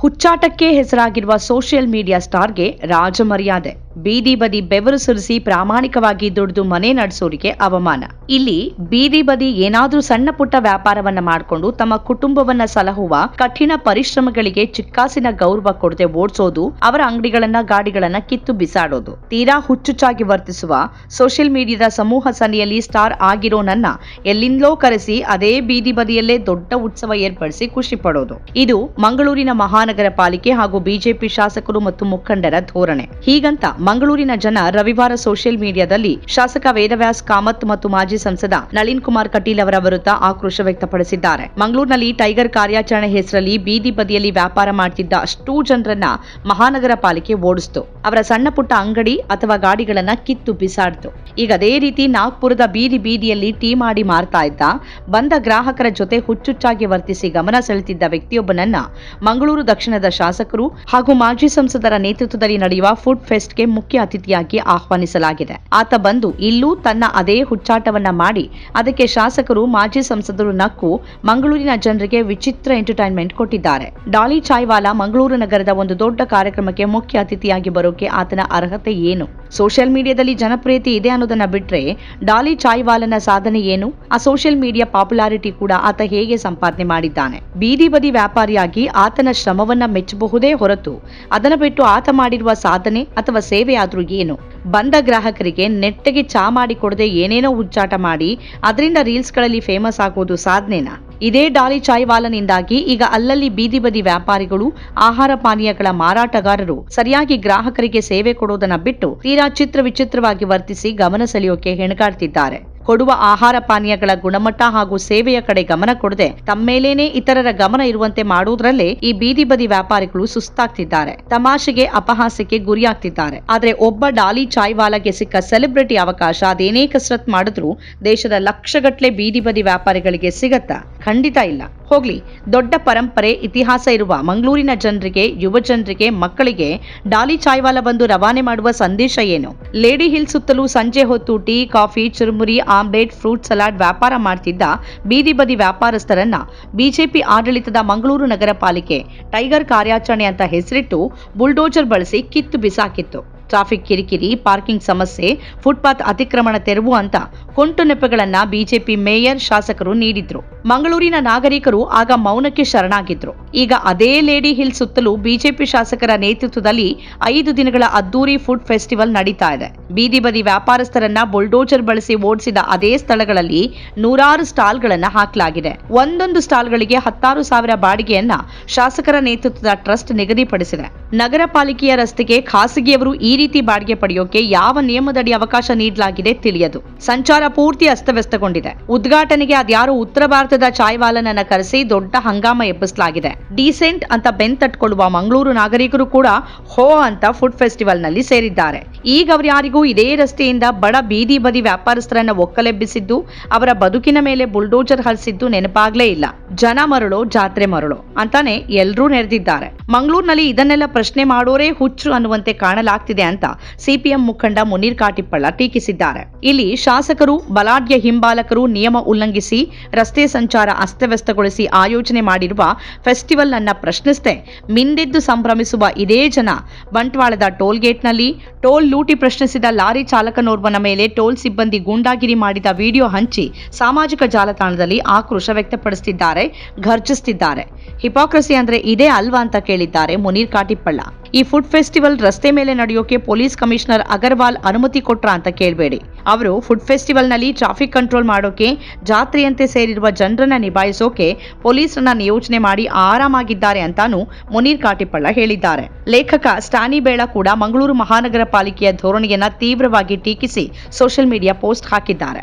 ಹುಚ್ಚಾಟಕ್ಕೆ ಹೆಸರಾಗಿರುವ social media ಸ್ಟಾರ್ಗೆ ರಾಜಮರ್ಯಾದೆ. ಬೀದಿ ಬದಿ ಬೆವರು ಸುರಿಸಿ ಪ್ರಾಮಾಣಿಕವಾಗಿ ದುಡಿದು ಮನೆ ನಡೆಸೋರಿಗೆ ಅವಮಾನ. ಇಲ್ಲಿ ಬೀದಿ ಬದಿ ಏನಾದ್ರೂ ಸಣ್ಣ ಪುಟ್ಟ ವ್ಯಾಪಾರವನ್ನ ಮಾಡಿಕೊಂಡು ತಮ್ಮ ಕುಟುಂಬವನ್ನ ಸಲಹುವ ಕಠಿಣ ಪರಿಶ್ರಮಗಳಿಗೆ ಚಿಕ್ಕಾಸಿನ ಗೌರವ ಕೊಡದೆ ಓಡಿಸೋದು, ಅವರ ಅಂಗಡಿಗಳನ್ನ ಗಾಡಿಗಳನ್ನ ಕಿತ್ತು ಬಿಸಾಡೋದು. ತೀರಾ ಹುಚ್ಚುಚ್ಚಾಗಿ ವರ್ತಿಸುವ ಸೋಷಿಯಲ್ ಮೀಡಿಯಾದ ಸಮೂಹ ಸನಿಯಲ್ಲಿ ಸ್ಟಾರ್ ಆಗಿರೋ ನನ್ನ ಎಲ್ಲಿಂದಲೋ ಕರೆಸಿ ಅದೇ ಬೀದಿ ಬದಿಯಲ್ಲೇ ದೊಡ್ಡ ಉತ್ಸವ ಏರ್ಪಡಿಸಿ ಖುಷಿ ಪಡೋದು. ಇದು ಮಂಗಳೂರಿನ ಮಹಾನಗರ ಪಾಲಿಕೆ ಹಾಗೂ ಬಿಜೆಪಿ ಶಾಸಕರು ಮತ್ತು ಮುಖಂಡರ ಧೋರಣೆ. ಹೀಗಂತ ಮಂಗಳೂರಿನ ಜನ ರವಿವಾರ ಸೋಷಿಯಲ್ ಮೀಡಿಯಾದಲ್ಲಿ ಶಾಸಕ ವೇದವ್ಯಾಸ್ ಕಾಮತ್ ಮತ್ತು ಮಾಜಿ ಸಂಸದ ನಳಿನ್ ಕುಮಾರ್ ಕಟೀಲ್ ಅವರ ವಿರುದ್ಧ ಆಕ್ರೋಶ ವ್ಯಕ್ತಪಡಿಸಿದ್ದಾರೆ. ಮಂಗಳೂರಿನಲ್ಲಿ ಟೈಗರ್ ಕಾರ್ಯಾಚರಣೆ ಹೆಸರಲ್ಲಿ ಬೀದಿ ಬದಿಯಲ್ಲಿ ವ್ಯಾಪಾರ ಮಾಡ್ತಿದ್ದ ಅಷ್ಟೂ ಜನರನ್ನ ಮಹಾನಗರ ಪಾಲಿಕೆ ಓಡಿಸ್ತು. ಅವರ ಸಣ್ಣ ಪುಟ್ಟ ಅಂಗಡಿ ಅಥವಾ ಗಾಡಿಗಳನ್ನ ಕಿತ್ತು ಬಿಸಾಡ್ತು. ಈಗ ಅದೇ ರೀತಿ ನಾಗ್ಪುರದ ಬೀದಿ ಬೀದಿಯಲ್ಲಿ ಟೀ ಮಾಡಿ ಮಾರ್ತಾ ಇದ್ದ, ಬಂದ ಗ್ರಾಹಕರ ಜೊತೆ ಹುಚ್ಚುಚ್ಚಾಗಿ ವರ್ತಿಸಿ ಗಮನ ಸೆಳೆತಿದ್ದ ವ್ಯಕ್ತಿಯೊಬ್ಬನನ್ನ ಮಂಗಳೂರು ದಕ್ಷಿಣದ ಶಾಸಕರು ಹಾಗೂ ಮಾಜಿ ಸಂಸದರ ನೇತೃತ್ವದಲ್ಲಿ ನಡೆಯುವ ಫುಡ್ ಫೆಸ್ಟ್ಗೆ ಮುಖ್ಯ ಅತಿಥಿಯಾಗಿ ಆಹ್ವಾನಿಸಲಾಗಿದೆ. ಆತ ಬಂದು ಇಲ್ಲೂ ತನ್ನ ಅದೇ ಹುಚ್ಚಾಟವನ್ನ ಮಾಡಿ, ಅದಕ್ಕೆ ಶಾಸಕರು, ಮಾಜಿ ಸಂಸದರು ನಕ್ಕು ಮಂಗಳೂರಿನ ಜನರಿಗೆ ವಿಚಿತ್ರ ಎಂಟರ್ಟೈನ್ಮೆಂಟ್ ಕೊಟ್ಟಿದ್ದಾರೆ. ಡಾಲಿ ಚಾಯ್ವಾಲಾ ಮಂಗಳೂರು ನಗರದ ಒಂದು ದೊಡ್ಡ ಕಾರ್ಯಕ್ರಮಕ್ಕೆ ಮುಖ್ಯ ಅತಿಥಿಯಾಗಿ ಬರೋಕೆ ಆತನ ಅರ್ಹತೆ ಏನು? ಸೋಷಿಯಲ್ ಮೀಡಿಯಾದಲ್ಲಿ ಜನಪ್ರಿಯತೆ ಇದೆ ಅನ್ನೋದನ್ನ ಬಿಟ್ರೆ ಡಾಲಿ ಚಾಯ್ವಾಲನ ಸಾಧನೆ ಏನು? ಆ ಸೋಷಿಯಲ್ ಮೀಡಿಯಾ ಪಾಪ್ಯುಲಾರಿಟಿ ಕೂಡ ಆತ ಹೇಗೆ ಸಂಪಾದನೆ ಮಾಡಿದ್ದಾನೆ? ಬೀದಿ ಬದಿ ವ್ಯಾಪಾರಿಯಾಗಿ ಆತನ ಶ್ರಮವನ್ನ ಮೆಚ್ಚಬಹುದೇ ಹೊರತು ಅದನ್ನ ಬಿಟ್ಟು ಆತ ಮಾಡಿರುವ ಸಾಧನೆ ಅಥವಾ ಸೇವೆ ಆದ್ರೂ ಏನು? ಬಂದ ಗ್ರಾಹಕರಿಗೆ ನೆಟ್ಟಗೆ ಚಾ ಮಾಡಿ ಕೊಡದೆ ಏನೇನೋ ಹುಚ್ಚಾಟ ಮಾಡಿ, ಅದರಿಂದ ರೀಲ್ಸ್ಗಳಲ್ಲಿ ಫೇಮಸ್ ಆಗೋದು ಸಾಧನೆನಾ? ಇದೇ ಡಾಲಿ ಚಾಯ್ವಾಲನಿಂದಾಗಿ ಈಗ ಅಲ್ಲಲ್ಲಿ ಬೀದಿ ಬದಿ ವ್ಯಾಪಾರಿಗಳು, ಆಹಾರ ಪಾನೀಯಗಳ ಮಾರಾಟಗಾರರು ಸರಿಯಾಗಿ ಗ್ರಾಹಕರಿಗೆ ಸೇವೆ ಕೊಡೋದನ್ನ ಬಿಟ್ಟು ತೀರಾ ಚಿತ್ರ ವಿಚಿತ್ರವಾಗಿ ವರ್ತಿಸಿ ಗಮನ ಸೆಳೆಯೋಕೆ ಹೆಣಗಾಡ್ತಿದ್ದಾರೆ. ಕೊಡುವ ಆಹಾರ ಪಾನೀಯಗಳ ಗುಣಮಟ್ಟ ಹಾಗೂ ಸೇವೆಯ ಕಡೆ ಗಮನ ಕೊಡದೆ ತಮ್ಮೇಲೇನೆ ಇತರರ ಗಮನ ಇರುವಂತೆ ಮಾಡುವುದರಲ್ಲೇ ಈ ಬೀದಿ ಬದಿ ವ್ಯಾಪಾರಿಗಳು ಸುಸ್ತಾಗ್ತಿದ್ದಾರೆ. ತಮಾಷೆಗೆ ಅಪಹಾಸ್ಯಕ್ಕೆ ಗುರಿಯಾಗ್ತಿದ್ದಾರೆ. ಆದ್ರೆ ಒಬ್ಬ ಡಾಲಿ ಚಾಯ್ವಾಲಾಗೆ ಸಿಕ್ಕ ಸೆಲೆಬ್ರಿಟಿ ಅವಕಾಶ ಅದೇನೇ ಕಸರತ್ ಮಾಡಿದ್ರೂ ದೇಶದ ಲಕ್ಷಗಟ್ಲೆ ಬೀದಿ ಬದಿ ವ್ಯಾಪಾರಿಗಳಿಗೆ ಸಿಗತ್ತಾ? ಖಂಡಿತ ಇಲ್ಲ. ಹೋಗ್ಲಿ, ದೊಡ್ಡ ಪರಂಪರೆ, ಇತಿಹಾಸ ಇರುವ ಮಂಗಳೂರಿನ ಜನರಿಗೆ, ಯುವ ಜನರಿಗೆ, ಮಕ್ಕಳಿಗೆ ಡಾಲಿ ಚಾಯ್ವಾಲ ಬಂದು ರವಾನೆ ಮಾಡುವ ಸಂದೇಶ ಏನು? ಲೇಡಿ ಹಿಲ್ ಸುತ್ತಲೂ ಸಂಜೆ ಹೊತ್ತು tea, coffee, churumuri, omelette, fruit salad ವ್ಯಾಪಾರ ಮಾಡ್ತಿದ್ದ ಬೀದಿ ಬದಿ ವ್ಯಾಪಾರಸ್ಥರನ್ನ ಬಿಜೆಪಿ ಆಡಳಿತದ ಮಂಗಳೂರು ನಗರ ಪಾಲಿಕೆ ಟೈಗರ್ ಕಾರ್ಯಾಚರಣೆ ಅಂತ ಹೆಸರಿಟ್ಟು ಬುಲ್ಡೋಜರ್ ಬಳಸಿ ಕಿತ್ತು ಬಿಸಾಕಿತ್ತು. ಟ್ರಾಫಿಕ್ ಕಿರಿಕಿರಿ, ಪಾರ್ಕಿಂಗ್ ಸಮಸ್ಯೆ, ಫುಟ್ಪಾತ್ ಅತಿಕ್ರಮಣ ತೆರವು ಅಂತ ಕೊಂಟು ನೆಪಗಳನ್ನ ಬಿಜೆಪಿ ಮೇಯರ್, ಶಾಸಕರು ನೀಡಿದ್ರು. ಮಂಗಳೂರಿನ ನಾಗರಿಕರು ಆಗ ಮೌನಕ್ಕೆ ಶರಣಾಗಿದ್ರು. ಈಗ ಅದೇ ಲೇಡಿ ಹಿಲ್ ಸುತ್ತಲೂ ಬಿಜೆಪಿ ಶಾಸಕರ ನೇತೃತ್ವದಲ್ಲಿ ಐದು ದಿನಗಳ ಅದ್ದೂರಿ ಫುಡ್ ಫೆಸ್ಟಿವಲ್ ನಡೀತಾ ಇದೆ. ಬೀದಿ ಬದಿ ವ್ಯಾಪಾರಸ್ಥರನ್ನ ಬುಲ್ಡೋಜರ್ ಬಳಸಿ ಓಡಿಸಿದ ಅದೇ ಸ್ಥಳಗಳಲ್ಲಿ ನೂರಾರು ಸ್ಟಾಲ್ಗಳನ್ನು ಹಾಕಲಾಗಿದೆ. ಒಂದೊಂದು ಸ್ಟಾಲ್ಗಳಿಗೆ ಹತ್ತಾರು ಸಾವಿರ ಬಾಡಿಗೆಯನ್ನ ಶಾಸಕರ ನೇತೃತ್ವದ ಟ್ರಸ್ಟ್ ನಿಗದಿಪಡಿಸಿದೆ. ನಗರ ಪಾಲಿಕೆಯ ರಸ್ತೆಗೆ ಖಾಸಗಿಯವರು ಈ ರೀತಿ ಬಾಡಿಗೆ ಪಡೆಯೋಕೆ ಯಾವ ನಿಯಮದಡಿ ಅವಕಾಶ ನೀಡಲಾಗಿದೆ ತಿಳಿಯದು. ಸಂಚಾರ ಪೂರ್ತಿ ಅಸ್ತವ್ಯಸ್ತಗೊಂಡಿದೆ. ಉದ್ಘಾಟನೆಗೆ ಅದ್ಯಾರೋ ಉತ್ತರ ಭಾರತದ ಚಾಯ್ವಾಲನನ್ನ ಕರೆಸಿ ದೊಡ್ಡ ಹಂಗಾಮ ಎಬ್ಬಿಸಲಾಗಿದೆ. ಡೀಸೆಂಟ್ ಅಂತ ಬೆನ್ ತಟ್ಕೊಳ್ಳುವ ಮಂಗಳೂರು ನಾಗರಿಕರು ಕೂಡ ಹೋ ಅಂತ ಫುಡ್ ಫೆಸ್ಟಿವಲ್ನಲ್ಲಿ ಸೇರಿದ್ದಾರೆ. ಈಗ ಅವರ್ಯಾರಿಗೂ ಇದೇ ರಸ್ತೆಯಿಂದ ಬಡ ಬೀದಿ ಬದಿ ವ್ಯಾಪಾರಸ್ಥರನ್ನು ಒಕ್ಕಲೆಬ್ಬಿಸಿದ್ದು, ಅವರ ಬದುಕಿನ ಮೇಲೆ ಬುಲ್ಡೋಜರ್ ಹರಿಸಿದ್ದು ನೆನಪಾಗಲೇ ಇಲ್ಲ. ಜನ ಮರಳೋ, ಜಾತ್ರೆ ಮರಳೋ ಅಂತಾನೆ ಎಲ್ರೂ ನೆರೆದಿದ್ದಾರೆ. ಮಂಗಳೂರಿನಲ್ಲಿ ಇದನ್ನೆಲ್ಲ ಪ್ರಶ್ನೆ ಮಾಡೋರೇ ಹುಚ್ಚು ಅನ್ನುವಂತೆ ಕಾಣಲಾಗ್ತಿದೆ ಅಂತ ಸಿಪಿಎಂ ಮುಖಂಡ ಮುನೀರ್ ಕಾಟಿಪ್ಪಳ್ಳ ಟೀಕಿಸಿದ್ದಾರೆ. ಇಲ್ಲಿ ಶಾಸಕರು, ಬಲಾಢ್ಯ ಹಿಂಬಾಲಕರು ನಿಯಮ ಉಲ್ಲಂಘಿಸಿ, ರಸ್ತೆ ಸಂಚಾರ ಅಸ್ತವ್ಯಸ್ತಗೊಳಿಸಿ ಆಯೋಜನೆ ಮಾಡಿರುವ ಫೆಸ್ಟಿವಲ್ ಅನ್ನ ಪ್ರಶ್ನಿಸದೆ ಮಿಂದೆದ್ದು ಸಂಭ್ರಮಿಸುವ ಇದೇ ಜನ ಬಂಟ್ವಾಳದ ಟೋಲ್ ಗೇಟ್ನಲ್ಲಿ ಟೋಲ್ ಲೂಟಿ ಪ್ರಶ್ನಿಸಿದ ಲಾರಿ ಚಾಲಕನೋರ್ವನ ಮೇಲೆ ಟೋಲ್ ಸಿಬ್ಬಂದಿ ಗೂಂಡಾಗಿರಿ ಮಾಡಿದ ವಿಡಿಯೋ ಹಂಚಿ ಸಾಮಾಜಿಕ ಜಾಲತಾಣದಲ್ಲಿ ಆಕ್ರೋಶ ವ್ಯಕ್ತಪಡಿಸುತ್ತಿದ್ದಾರೆ ಘರ್ಜಿಸುತ್ತಿದ್ದಾರೆ ಹಿಪಾಕ್ರಸಿ ಅಂದ್ರೆ ಇದೇ ಅಲ್ವಾ ಅಂತ ಕೇಳಿದ್ದಾರೆ ಮುನೀರ್ ಕಾಟಿಪ್ಪಳ್ಳ. ಈ ಫುಡ್ ಫೆಸ್ಟಿವಲ್ ರಸ್ತೆ ಮೇಲೆ ನಡೆಯೋಕೆ ಪೊಲೀಸ್ ಕಮಿಷನರ್ ಅಗರ್ವಾಲ್ ಅನುಮತಿ ಕೊಟ್ರ ಅಂತ ಕೇಳಬೇಡಿ. ಅವರು ಫುಡ್ ಫೆಸ್ಟಿವಲ್ನಲ್ಲಿ ಟ್ರಾಫಿಕ್ ಕಂಟ್ರೋಲ್ ಮಾಡೋಕೆ, ಜಾತ್ರೆಯಂತೆ ಸೇರಿರುವ ಜನರನ್ನ ನಿಭಾಯಿಸೋಕೆ ಪೊಲೀಸರನ್ನ ನಿಯೋಜನೆ ಮಾಡಿ ಆರಾಮಾಗಿದ್ದಾರೆ ಅಂತಾನು ಮುನೀರ್ ಕಾಟಿಪ್ಪಳ್ಳ ಹೇಳಿದ್ದಾರೆ. ಲೇಖಕ ಸ್ಟಾನಿ ಬೇಳ ಕೂಡ ಮಂಗಳೂರು ಮಹಾನಗರ ಪಾಲಿಕೆಯ ಧೋರಣೆಯನ್ನ ತೀವ್ರವಾಗಿ ಟೀಕಿಸಿ ಸೋಷಿಯಲ್ ಮೀಡಿಯಾ ಪೋಸ್ಟ್ ಹಾಕಿದ್ದಾರೆ.